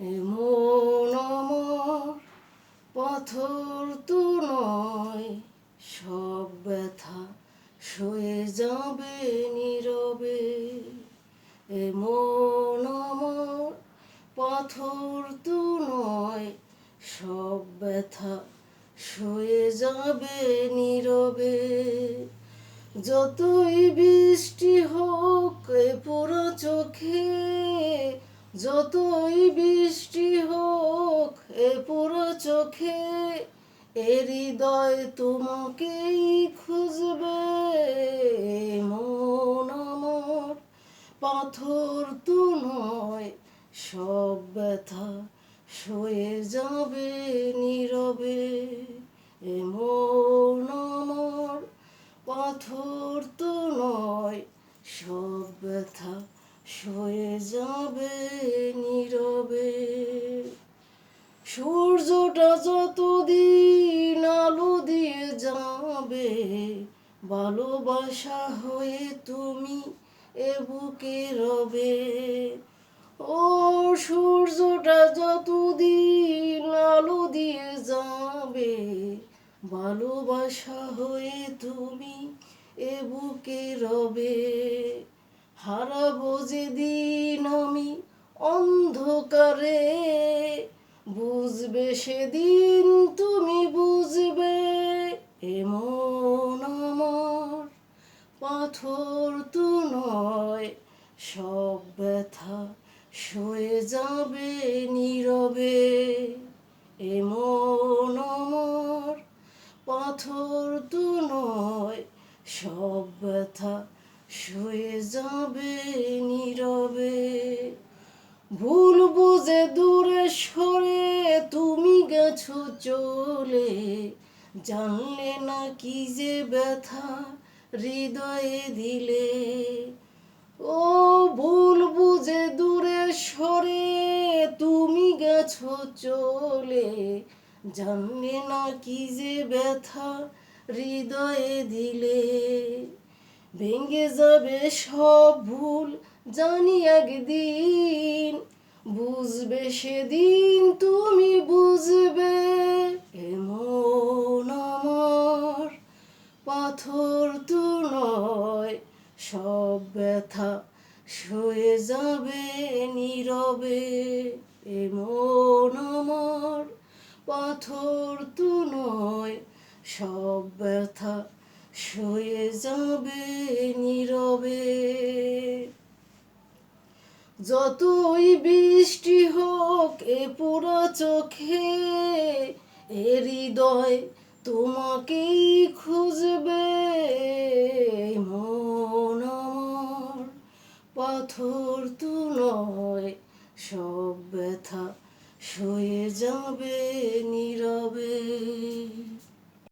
এমন পাথর তো নয়, সব ব্যথা সয়ে যাবে নীরবে। এমন আমার পাথর তো নয়, সব ব্যথা সয়ে যাবে নীরবে। যতই বৃষ্টি হোক, এ পুরো চোখে যতই বৃষ্টি হোক, এ পুরো চোখে এ হৃদয় তোমাকেই খুঁজবে। মন আমার পাথর তো নয়, সব ব্যথা সয়ে যাবে নীরবে। এমন আমার পাথর তো নয়, সব ব্যথা সয়ে যাবে নীরবে। সূর্যটা যতদিন আলো দিয়ে যাবে, ভালোবাসা হয়ে তুমি এ বুকে রবে। ও সূর্যটা যতদিন আলো দিয়ে যাবে, ভালোবাসা হয়ে তুমি এ বুকে রবে। হারাবো যেদিন আমি অন্ধকারে। বুঝবে সেদিন তুমি বুঝবে, এমন আমার পাথর তো নয়, সব ব্যথা সয়ে যাবে নীরবে। এমন আমার পাথর তো নয়, সব ব্যথা সয়ে যাবে নীরবে। ভুল বুঝে দূরে সরে তুমি গেছো চলে। জানলে না কি যে ব্যথা হৃদয়ে দিলে। ও ভুল বুঝে দূরে সরে তুমি গেছো চলে। জানলে না কি যে ব্যথা হৃদয়ে দিলে। ভেঙে যাবে সব ভুল জানি একদিন। বুঝবে সেদিন তুমি বুঝবে, এমন আমার পাথর তো নয়, সব ব্যথা সয়ে যাবে নীরবে, এমন আমার পাথর তো নয়, সব ব্যথা সয়ে যাবে নীরবে। যতই বৃষ্টি হোক এ পুরো চোখে, এ হৃদয় তোমাকেই খুঁজবে। মন পাথর তো নয়, সব ব্যথা সয়ে যাবে নীরবে।